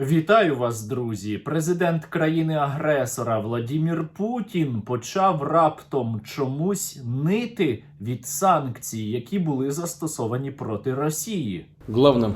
Вітаю вас, друзі! Президент країни-агресора Владімір Путін почав раптом чомусь нити від санкцій, які були застосовані проти Росії. Главным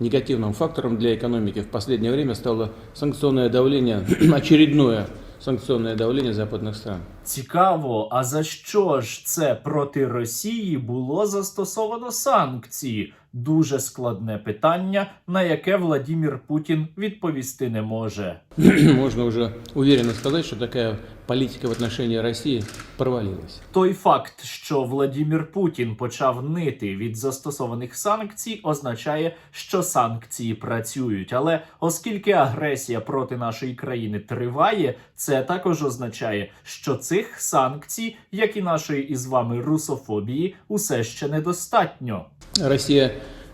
негативным фактором для экономики в последнее время стало санкционное давление, очередное санкционное давление западных стран. Цікаво, а за що ж це проти Росії було застосовано санкції? Дуже складне питання, на яке Владимир Путін відповісти не може. Можна вже уверенно сказати, що такая политика в отношении России провалилась. Той факт, що Владімір Путін почав нити від застосованих санкцій, означає, що санкції працюють. Але оскільки агресія проти нашої країни триває, це також означає, що цих санкцій, як і нашої із вами русофобії, усе ще недостатньо. Россия,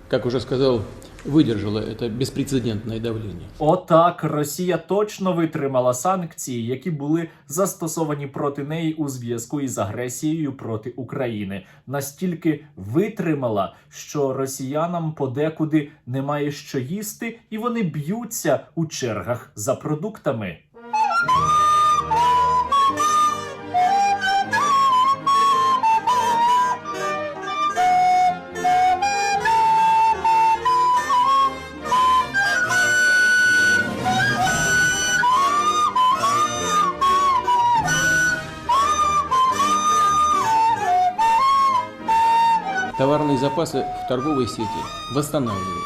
как уже сказал, выдержала это беспрецедентное давление. Отак, Росія точно витримала санкції, які були застосовані проти неї у зв'язку із агресією проти України. Настільки витримала, що росіянам подекуди немає що їсти, і вони б'ються у чергах за продуктами. Товарные запасы в торговой сети восстанавливаются.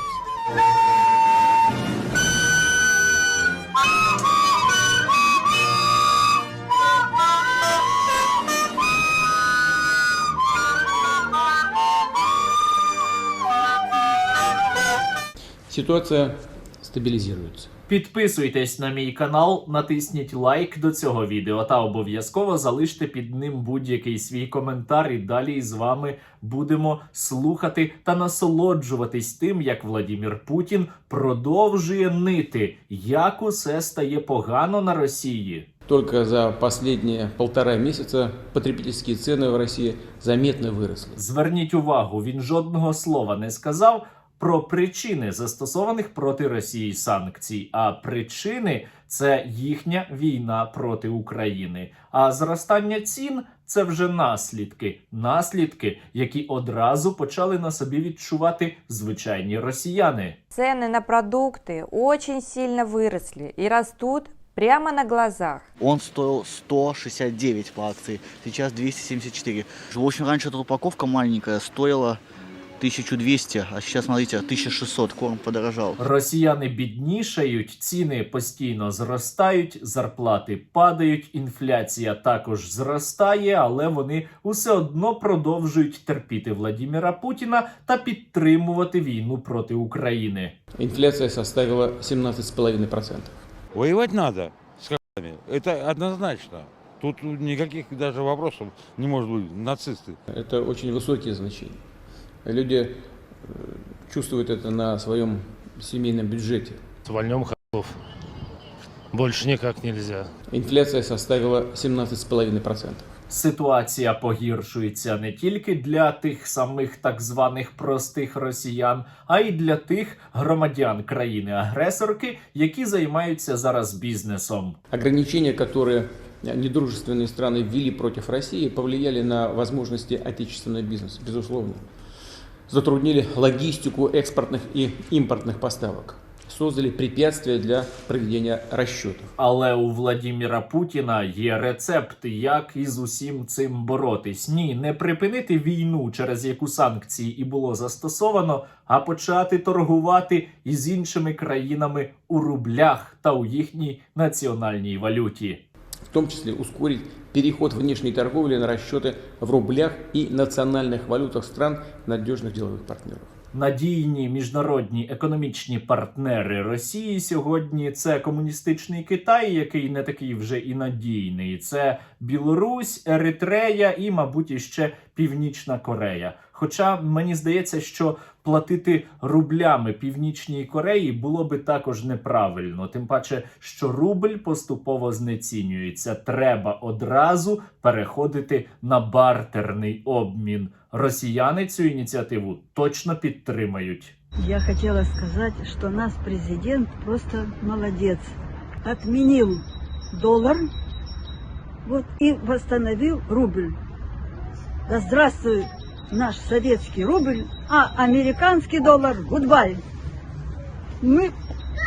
Ситуация стабилизируется. Підписуйтесь на мій канал, натисніть лайк до цього відео та обов'язково залиште під ним будь-який свій коментар. І далі з вами будемо слухати та насолоджуватись тим, як Владімір Путін продовжує нити, як усе стає погано на Росії. Только за последние полтора месяца потребительские цены в России заметно выросли. Зверніть увагу, він жодного слова не сказав про причини застосованих проти Росії санкцій. А причини це їхня війна проти України. А зростання цін це вже наслідки, наслідки, які одразу почали на собі відчувати звичайні росіяни. Цены на продукты очень сильно выросли и растут прямо на глазах. Он стоил 169 по акции, сейчас 274. В общем, раньше эта упаковка маленькая стоила 1200, а сейчас, смотрите, 1600, корм подорожал. Росіяни біднішають, ціни постійно зростають, зарплати падають, інфляція також зростає, але вони усе одно продовжують терпіти Владіміра Путіна та підтримувати війну проти України. Инфляция составила 17,5%. Воевать надо с х**ами. Это однозначно. Тут никаких даже вопросов не может быть. Нацисты. Это очень высокие значения. Люди э, чувствуют это на своем семейном бюджете. Вольнем ходов. Больше никак нельзя. Инфляция составила 17,5%. Ситуація погіршується не тільки для тих самих так званих простих росіян, а й для тих громадян країни-агресорки, які займаються зараз бізнесом. Ограничения, которые недружественные страны ввели против России, повлияли на возможности отечественного бизнеса, безусловно. Затруднили логистику экспортных и импортных поставок. Создали препятствия для проведения расчетов. Але у Владіміра Путіна є рецепт, як із усім цим боротись. Ні, не припинити війну, через яку санкції і було застосовано, а почати торгувати із іншими країнами у рублях та у їхній національній валюті. В том числе ускорить переход внешней торговли на расчеты в рублях и национальных валютах стран надежных деловых партнеров. Надійні міжнародні економічні партнери Росії сьогодні це комуністичний Китай, який не такий вже і надійний. Це Білорусь, Еритрея і, мабуть, іще Північна Корея. Хоча мені здається, що платити рублями Північній Кореї було би також неправильно, тим паче, що рубль поступово знецінюється. Треба одразу переходити на бартерний обмін. Росіяни цю ініціативу точно підтримають. Я хотела сказать, что наш президент просто молодец. Отменил доллар вот, и восстановил рубль. Да здравствует наш советский рубль, а американский доллар – гудбай. Мы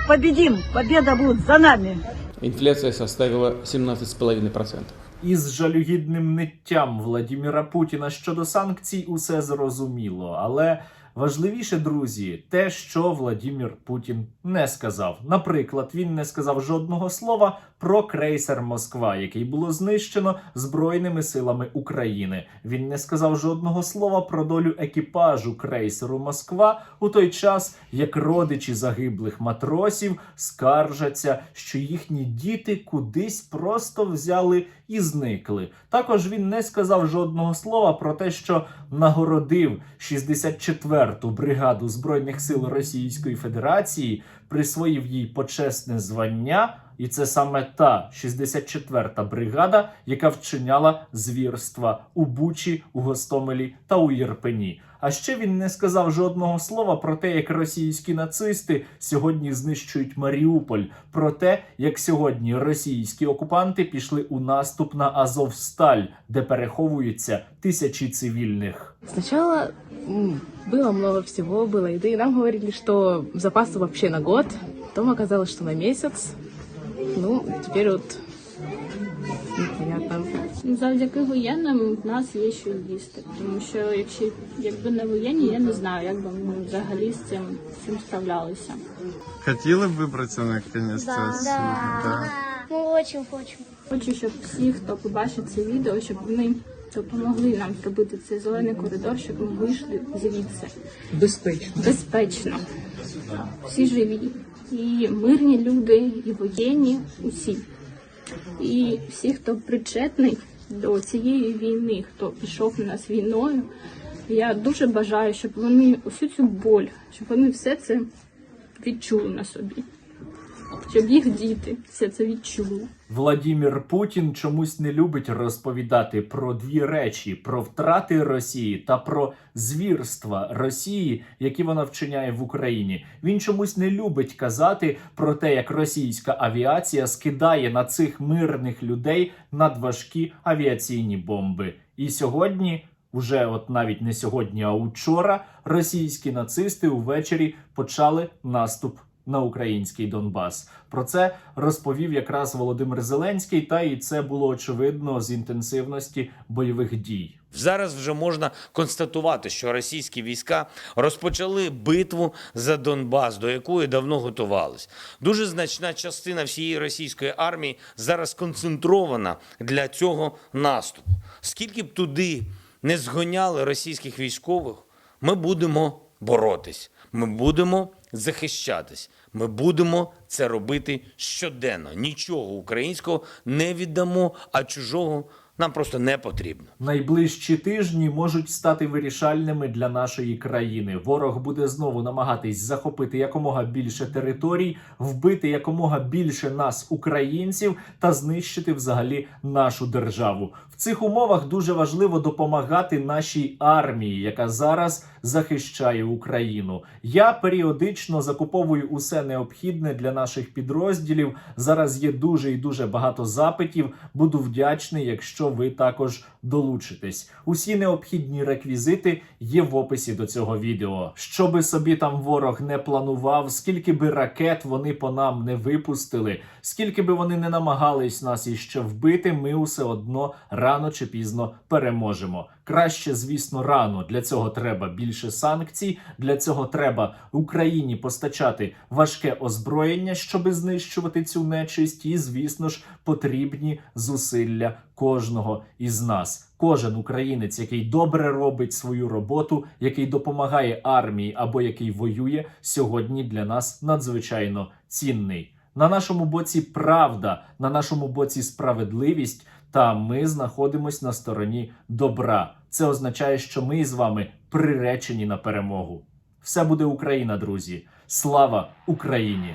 победим, победа будет за нами. Инфляция составила 17,5%. Із жалюгідним ниттям Владіміра Путіна щодо санкцій усе зрозуміло, але важливіше, друзі, те, що Владімір Путін не сказав. Наприклад, він не сказав жодного слова про крейсер Москва, який було знищено Збройними силами України. Він не сказав жодного слова про долю екіпажу крейсеру Москва у той час, як родичі загиблих матросів скаржаться, що їхні діти кудись просто взяли і зникли. Також він не сказав жодного слова про те, що нагородив 64-ту бригаду збройних сил Російської Федерації, присвоїв їй почесне звання. І це саме та 64-та бригада, яка вчиняла звірства у Бучі, у Гостомелі та у Єрпені. А ще він не сказав жодного слова про те, як російські нацисти сьогодні знищують Маріуполь, про те, як сьогодні російські окупанти пішли у наступ на Азовсталь, де переховуються тисячі цивільних. Сначала м, было много всего, было еды. Нам говорили, что запасы вообще на год. Потом оказалось, что на месяц. Ну, теперь вот непонятно. Завдяки воєнним в нас є що їсти. Тому що якщо якби не воєнні, я не знаю, як би ми взагалі з цим, з цим справлялися. Хотіли б вибратися наконец-то Да, отсюда? да. Мы очень хотим. Хочу, щоб всі, хто побачить це відео, щоб вони допомогли нам зробити цей зелений коридор, щоб ми вийшли звідси. Безпечно. Безпечно. Всі живі. І мирні люди, і воєнні, усі. І всі, хто причетний до цієї війни, хто пішов на нас війною, я дуже бажаю, щоб вони усю цю боль, щоб вони все це відчули на собі. Щоб їх діти все це відчули. Владімір Путін чомусь не любить розповідати про дві речі: про втрати Росії та про звірства Росії, які вона вчиняє в Україні. Він чомусь не любить казати про те, як російська авіація скидає на цих мирних людей надважкі авіаційні бомби. І сьогодні. Уже от навіть не сьогодні, а учора російські нацисти увечері почали наступ на український Донбас. Про це розповів якраз Володимир Зеленський, та і це було очевидно з інтенсивності бойових дій. Зараз вже можна констатувати, що російські війська розпочали битву за Донбас, до якої давно готувались. Дуже значна частина всієї російської армії зараз сконцентрована для цього наступу. Скільки б туди не згоняли російських військових, ми будемо боротись, ми будемо захищатись, ми будемо це робити щоденно. Нічого українського не віддамо, а чужого нам просто не потрібно. Найближчі тижні можуть стати вирішальними для нашої країни. Ворог буде знову намагатись захопити якомога більше територій, вбити якомога більше нас, українців, та знищити взагалі нашу державу. В цих умовах дуже важливо допомагати нашій армії, яка зараз захищає Україну. Я періодично закуповую усе необхідне для наших підрозділів. Зараз є дуже і дуже багато запитів. Буду вдячний, якщо ви також долучитесь. Усі необхідні реквізити є в описі до цього відео. Що би собі там ворог не планував, скільки би ракет вони по нам не випустили, скільки би вони не намагались нас іще вбити, ми усе одно рано чи пізно переможемо. Краще, звісно, рано. Для цього треба більше санкцій. Для цього треба Україні постачати важке озброєння, щоби знищувати цю нечисть. І, звісно ж, потрібні зусилля кожного із нас. Кожен українець, який добре робить свою роботу, який допомагає армії або який воює, сьогодні для нас надзвичайно цінний. На нашому боці правда, на нашому боці справедливість, та ми знаходимось на стороні добра. Це означає, що ми з вами приречені на перемогу. Все буде Україна, друзі. Слава Україні!